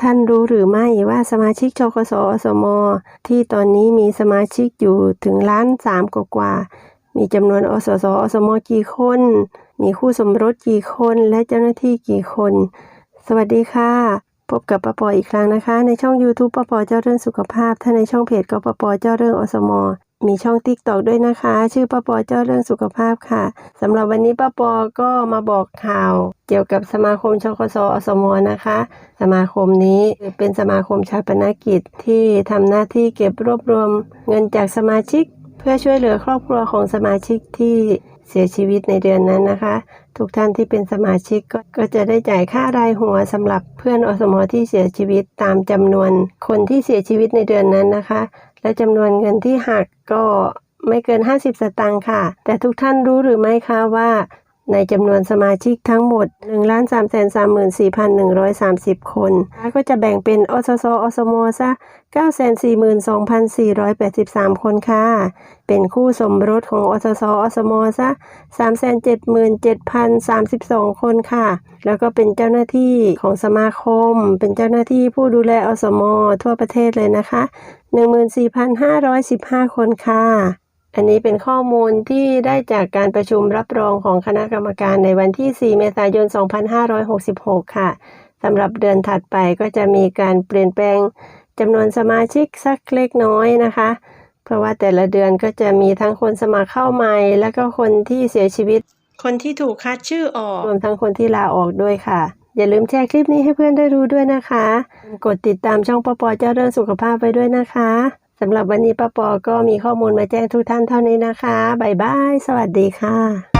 ท่านรู้หรือไม่ว่าสมาชิกชกสอสมที่ตอนนี้มีสมาชิกอยู่ถึงล้านสามกว่า มีจำนวนอสสอสมกี่คน มีคู่สมรสกี่คนและเจ้าหน้าที่กี่คน สวัสดีค่ะ พบกับปปออีกครั้งนะคะ ในช่อง YouTube ปปอเจ้าเรื่องสุขภาพ ถ้าในช่องเพจก็ปปอเจ้าเรื่องอสม มีช่องติ๊กตอกด้วยนะคะ ชื่อป้าปอเจ้าเรื่องสุขภาพค่ะสำหรับวันนี้ป้าปอก็มาบอกข่าว เกี่ยวกับสมาคมชกสอสมนะคะ สมาคมนี้เป็นสมาคมชาปนกิจที่ทำหน้าที่เก็บรวบรวมเงินจากสมาชิก เพื่อช่วยเหลือครอบครัวของสมาชิกที่เสียชีวิตในเดือนนั้นนะคะ ทุกท่านที่เป็นสมาชิกก็ก็จะได้จ่ายค่ารายหัวสำหรับเพื่อนอสมที่เสียชีวิตตามจำนวนคนที่เสียชีวิตในเดือนนั้นนะคะ และจำนวนเงินที่หักก็ไม่เกิน 50 สตางค์ค่ะ แต่ทุกท่านรู้หรือไม่คะว่าในจำนวนสมาชิกทั้งหมด 1 3 3 4 1 3 0 คน ก็จะแบ่งเป็นอสสอสมซะ942,483 คนค่ะ เป็นคู่สมรสของอสสอสมซะ377,032 คนค่ะ แล้วก็เป็นเจ้าหน้าที่ของสมาคม เป็นเจ้าหน้าที่ผู้ดูแลอสมทั่วประเทศเลยนะคะ 14,515 คนค่ะ อันนี้เป็นข้อมูลที่ได้จากการประชุมรับรองของคณะกรรมการในวันที่ 4 เมษายน 2566 ค่ะสำหรับเดือนถัดไปก็จะมีการเปลี่ยนแปลงจำนวนสมาชิกสักเล็กน้อยนะคะ เพราะว่าแต่ละเดือนก็จะมีทั้งคนสมัครเข้าใหม่ แล้วก็คนที่เสียชีวิต คนที่ถูกคัดชื่อออกรวมทั้งคนที่ลาออกด้วยค่ะ อย่าลืมแชร์คลิปนี้ให้เพื่อนได้รู้ด้วยนะคะ กดติดตามช่องปอปอเจ้าเรื่องสุขภาพไปด้วยนะคะสำหรับวันนี้ป้าปอก็มีข้อมูลมาแจ้งทุกท่านเท่านี้นะคะบ๊ายบาย สวัสดีค่ะ